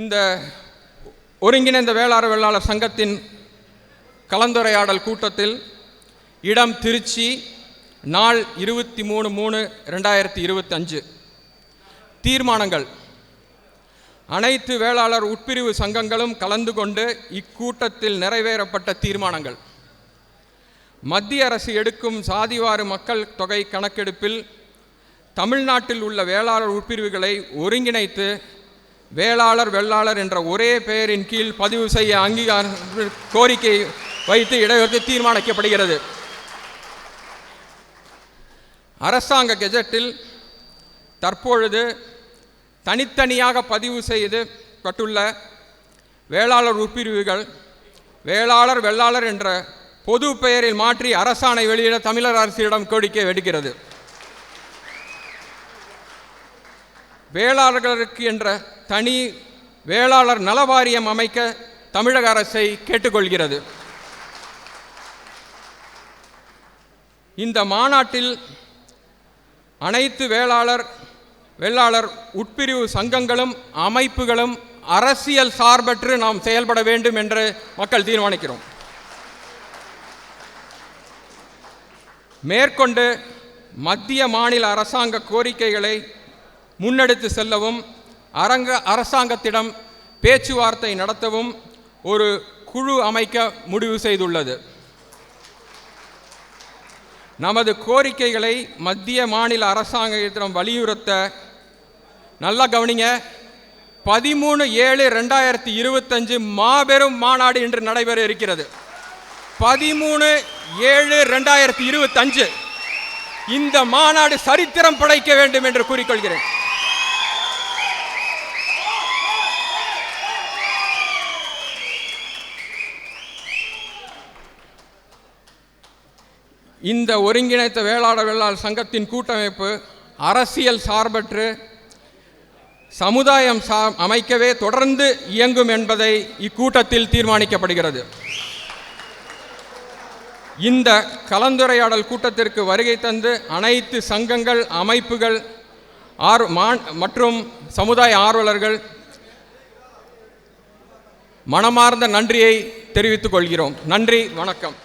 இந்த ஒருங்கிணைந்த வேளாளர் சங்கத்தின் கலந்துரையாடல் கூட்டத்தில் இடம் திருச்சி நாள் இருபத்தி மூணு மூணு ரெண்டாயிரத்தி இருபத்தஞ்சு தீர்மானங்கள். அனைத்து வேளாளர் உட்பிரிவு சங்கங்களும் கலந்து கொண்டு இக்கூட்டத்தில் நிறைவேறப்பட்ட தீர்மானங்கள். மத்திய அரசு எடுக்கும் சாதிவாறு மக்கள் தொகை கணக்கெடுப்பில் தமிழ்நாட்டில் உள்ள வேளாளர் உட்பிரிவுகளை ஒருங்கிணைத்து வேளாளர் வெள்ளாளர் என்ற ஒரே பெயரின் கீழ் பதிவு செய்ய அங்கீகார கோரிக்கை வைத்து இடைவெளி தீர்மானிக்கப்படுகிறது. அரசாங்க கெஜெட்டில் தற்பொழுது தனித்தனியாக பதிவு செய்து பட்டுள்ள வேளாளர் உட்பிரிவுகள் வேளாளர் வெள்ளாளர் என்ற பொது பெயரில் மாற்றி அரசாணை வெளியிட தமிழர் அரசிடம் கோரிக்கை வெடிக்கிறது. வேளாளர்களுக்கு என்ற தனி வேளாளர் நலவாரியம் அமைக்க தமிழக அரசை கேட்டுக்கொள்கிறது. இந்த மாநாட்டில் அனைத்து வேளாளர் வெள்ளாளர் உட்பிரிவு சங்கங்களும் அமைப்புகளும் அரசியல் சார்பற்று நாம் செயல்பட வேண்டும் என்று மக்கள் தீர்மானிக்கிறோம். மேற்கொண்டு மத்திய மாநில அரசாங்க கோரிக்கைகளை முன்னெடுத்து செல்லவும் அரங்க அரசாங்கத்திடம் பேச்சுவார்த்தை நடத்தவும் ஒரு குழு அமைக்க முடிவு செய்துள்ளது. நமது கோரிக்கைகளை மத்திய மாநில அரசாங்கத்திடம் வலியுறுத்த நல்லா கவனிங்க. பதிமூணு ஏழு ரெண்டாயிரத்தி இருபத்தஞ்சு மாபெரும் மாநாடு இன்று நடைபெற இருக்கிறது. பதிமூணு ஏழு ரெண்டாயிரத்தி இருபத்தஞ்சு இந்த மாநாடு சரித்திரம் படைக்க வேண்டும் என்று கூறிக்கொள்கிறேன். இந்த ஒருங்கிணைத்த வேளாளர் வேளாள் சங்கத்தின் கூட்டமைப்பு அரசியல் சார்பற்று சமுதாயம் சா அமைக்கவே தொடர்ந்து இயங்கும் என்பதை இக்கூட்டத்தில் தீர்மானிக்கப்படுகிறது. இந்த கலந்துரையாடல் கூட்டத்திற்கு வருகை தந்து அனைத்து சங்கங்கள் அமைப்புகள் ஆர் மற்றும் சமுதாய ஆர்வலர்கள் மனமார்ந்த நன்றியை தெரிவித்துக் கொள்கிறோம். நன்றி வணக்கம்.